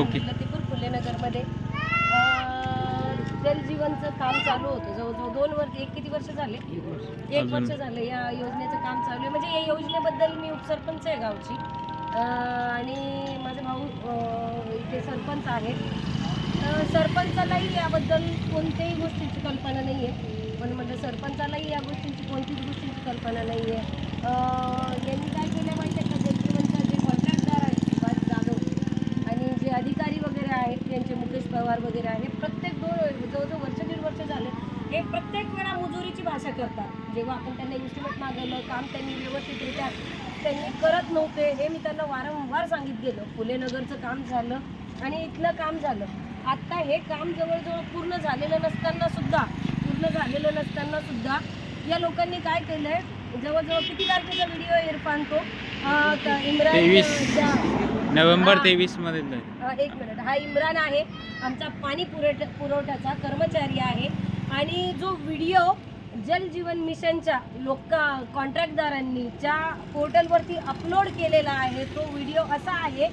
Okay. लतीपूर फुलेनगरमध्ये जलजीवनचं काम चालू होतं. जवळजवळ दोन वर्ष एक किती वर्ष झाले? एक वर्ष? झालं. या योजनेचं काम चालू आहे. म्हणजे या योजनेबद्दल मी उपसरपंच आहे गावची. आणि माझे भाऊ इथे सरपंच आहेत. सरपंचालाही याबद्दल कोणत्याही गोष्टीची कल्पना नाही आहे पण म्हटलं सरपंचालाही या गोष्टींची कोणतीच गोष्टीची कल्पना नाही आहे यांनी काय केलं माहिती आहे का जलजीवनचा जे कॉन्ट्रॅक्टदार आहेत सुभाष जाधव आणि जे अधिकारी वगैरे आहेत त्यांचे मुकेश पवार वगैरे आहेत. प्रत्येक दोन जवळजवळ वर्ष दीड वर्ष झाले. हे प्रत्येक वेळा मुजुरीची भाषा करतात. जेव्हा आपण त्यांना इन्स्ट्रुमेंट मागवलं काम त्यांनी व्यवस्थितरित्या त्यांनी करत नव्हते हे मी त्यांना वारंवार सांगित गेलं फुलेनगरचं काम झालं आणि इथलं काम झालं. आत्ता हे काम जवळजवळ पूर्ण झालेलं नसताना सुद्धा पूर्ण झालेलं नसताना सुद्धा या लोकांनी काय केलंय? जवळजवळ किती तारखेचा व्हिडिओ इरफान तो? इम्रान नोव्हेंबर. तेवीसमध्ये एक मिनिट. हा इम्रान आहे. आमचा पाणी पुरवठा पुरवठ्याचा कर्मचारी आहे. आणि जो व्हिडिओ जल जीवन मिशनच्या लोक कॉन्ट्रॅक्टदारांनी ज्या पोर्टलवरती अपलोड केलेला आहे तो व्हिडिओ असा आहे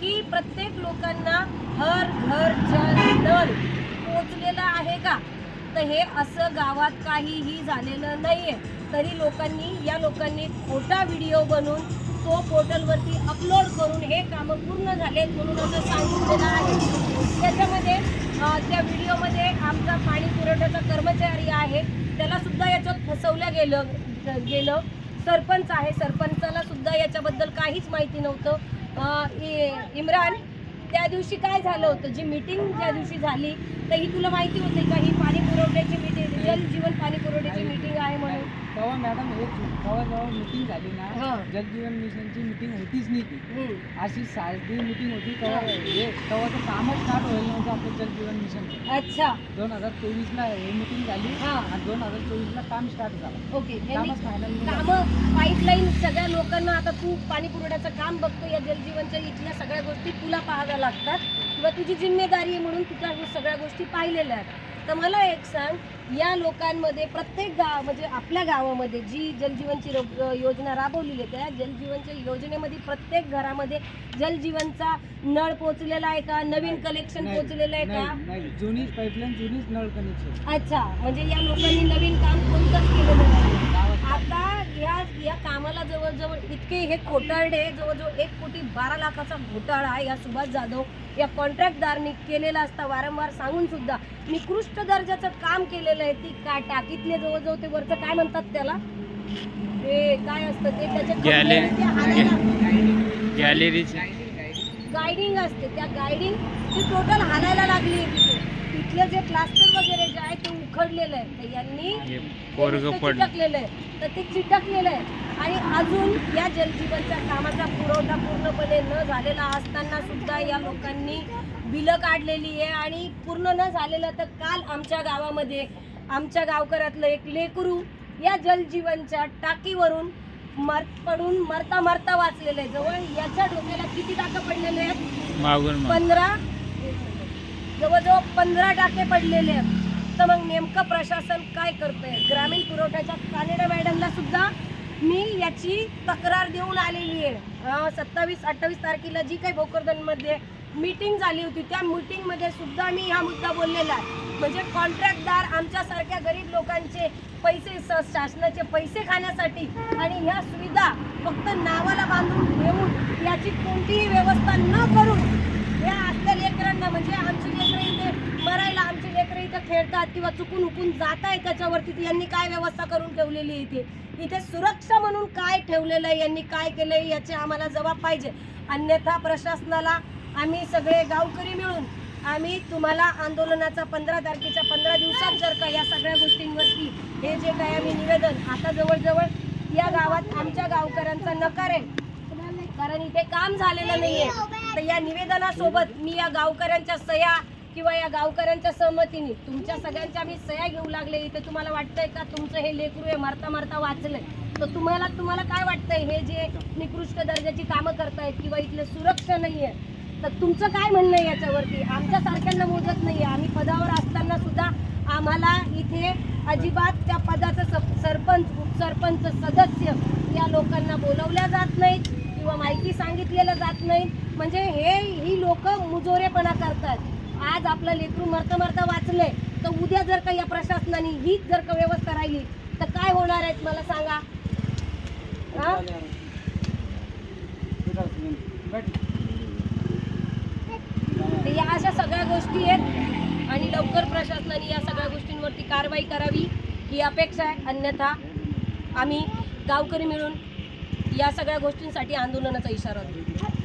की प्रत्येक लोकांना हर घर जल नल पोचलेला आहे का? तर हे असं गावात काहीही झालेलं नाही आहे तरी लोकांनी या लोकांनी खोटा व्हिडिओ बनवून तो पोर्टलवरती अपलोड करून हे कामं पूर्ण झालेत म्हणून असं सांगितलेलं आहे. त्याच्यामध्ये त्या व्हिडिओमध्ये आमचा पाणी पुरवठ्याचा कर्मचारी आहे. त्याला सुद्धा याच्यात फसवलं गेलं गेलं. सरपंच आहे. सरपंचाला सुद्धा याच्याबद्दल काहीच माहिती नव्हतं. इ- इम्रान त्या दिवशी काय झालं होतं? जी मीटिंग ज्या दिवशी झाली तर ही तुला माहिती होती का? ही पाणी पुरवठ्याची मीटिंग जल जीवन पाणी पुरवठ्याची मीटिंग आहे म्हणून. तेव्हा मॅडम एक तेव्हा जेव्हा मीटिंग झाली हा. ना जलजीवन मिशनची मीटिंग होतीच नाही ती. अशी साधी मीटिंग होती तेव्हा हे तेव्हाचं कामच स्टार्ट होईल नव्हतं आपलं जलजीवन मिशन. अच्छा. दोन हजार चोवीसला हे मीटिंग झाली हा. आणि दोन हजार चोवीसला काम स्टार्ट झालं. ओके काम पाईपलाईन सगळ्या लोकांना आता तू पाणी पुरवठ्याचं काम बघतो या जलजीवनच्या इथल्या सगळ्या गोष्टी तुला पाहाव्या लागतात. किंवा तुझी जिम्मेदारी आहे म्हणून तुझ्या सगळ्या गोष्टी पाहिलेल्या आहेत. तर मला एक सांग या लोकांमध्ये प्रत्येक गाव म्हणजे आपल्या गावामध्ये जी जलजीवनची योजना राबवलेली आहे त्या जलजीवनच्या योजनेमध्ये प्रत्येक घरामध्ये जलजीवनचा नळ पोचलेला आहे का? नवीन कलेक्शन पोचलेलं आहे का? जुनीच पाईपलाईन जुनीच नळ कनेक्शन अच्छा म्हणजे या लोकांनी नवीन काम कोणतंच केलेलं नाही. आता या या कामाला जवळजवळ इतके हे खोटारडे जवळजवळ एक कोटी बारा लाखाचा घोटाळा या सुभाष जाधव या कॉन्ट्रॅक्टदारनी केलेला असता वारंवार सांगून सुद्धा निकृष्ट दर्जाचं काम केलेलं आहे. ती का टाकीतले जवळजवळ ते वरचं काय म्हणतात त्याला? ते काय असतं ते त्याचे गायडिंग असते. त्या गायडिंग ती टोटल हालायला लागली आहे तिथे. तिथलं जे प्लास्टर वगैरे जे आहे ते उखडलेलं आहे. तर यांनी पोरग चिटकलेलं आहे. तर ते चिटकलेलं आहे. आणि अजून या जलजीवनच्या कामाचा पुरवठा पूर्णपणे न झालेला असताना सुद्धा या लोकांनी बिलं काढलेली आहे. आणि पूर्ण न झालेलं तर काल आमच्या गावामध्ये आमच्या गावकऱ्यातलं एक लेकरू या जलजीवनच्या टाकीवरून मर पडून मरता मरता वाचलेलं आहे. जवळ याच्या डोक्याला किती टाकं पडलेले आहेत? पंधरा जवळजवळ पंधरा टाके पडलेले आहेत. तर मग नेमकं प्रशासन काय करतंय? ग्रामीण पुरवठ्याच्या कानेडा मॅडमला सुद्धा मी याची तक्रार देऊन आलेली आहे. सत्तावीस अठ्ठावीस तारखेला जी काही भोकरदनमध्ये मीटिंग झाली होती त्या मीटिंगमध्ये सुद्धा मी हा मुद्दा बोललेला आहे. म्हणजे कॉन्ट्रॅक्टदार आमच्यासारख्या गरीब लोकांचे पैसे स- शासनाचे पैसे खाण्यासाठी आणि ह्या सुविधा फक्त नावाला बांधून घेऊन याची कोणतीही व्यवस्था न करून लेकरांना म्हणजे आमची लेकरं इथे मरायला आमची लेकरं इथं खेळतात किंवा चुकून उकून जात आहे त्याच्यावरती यांनी काय व्यवस्था करून ठेवलेली आहे इथे? इथे सुरक्षा म्हणून काय ठेवलेलं आहे? यांनी काय केलंय? याचे आम्हाला जबाब पाहिजे. अन्यथा प्रशासनाला आम्ही सगळे गावकरी मिळून आम्ही तुम्हाला आंदोलनाचा पंधरा तारखेच्या पंधरा दिवसात जर का या सगळ्या गोष्टींवरती हे जे काय आम्ही निवेदन आता जवळजवळ या गावात आमच्या गावकऱ्यांचा नकार आहे. कारण इथे काम झालेलं नाहीये. तर या निवेदनासोबत मी या गावकऱ्यांच्या सह्या किंवा या गावकऱ्यांच्या सहमतीने तुमच्या सगळ्यांच्या मी सह्या घेऊ लागले. इथे तुम्हाला वाटतंय का तुमचं हे लेकरू आहे मरता मरता वाचलंय? तर तुम्हाला तुम्हाला काय वाटतंय? हे जे निकृष्ट दर्जाची कामं करतायत किंवा इथलं सुरक्षा नाहीये तर तुमचं काय म्हणणं आहे याच्यावरती? आमच्या सारख्यांना मोजत आहे आम्ही पदावर असताना सुद्धा आम्हाला इथे अजिबात त्या पदाचं सरपंच उपसरपंच सदस्य या लोकांना बोलवल्या जात नाहीत. किंवा माहिती सांगितलेलं जात नाही. म्हणजे हे ही लोक मुजोरेपणा करतात. आज आपलं लेकरू मरता मरता वाचलंय. तर उद्या जर का या प्रशासनाने हीच जर का व्यवस्था राहिली तर काय होणार आहेत मला सांगा? तर या अशा सगळ्या गोष्टी आहेत आणि लवकर प्रशासनाने या सगळ्या गोष्टींवरती कारवाई करावी ही अपेक्षा आहे. अन्यथा आम्ही गावकरी मिळून या सगळ्या गोष्टींसाठी आंदोलनाचा इशारा देऊ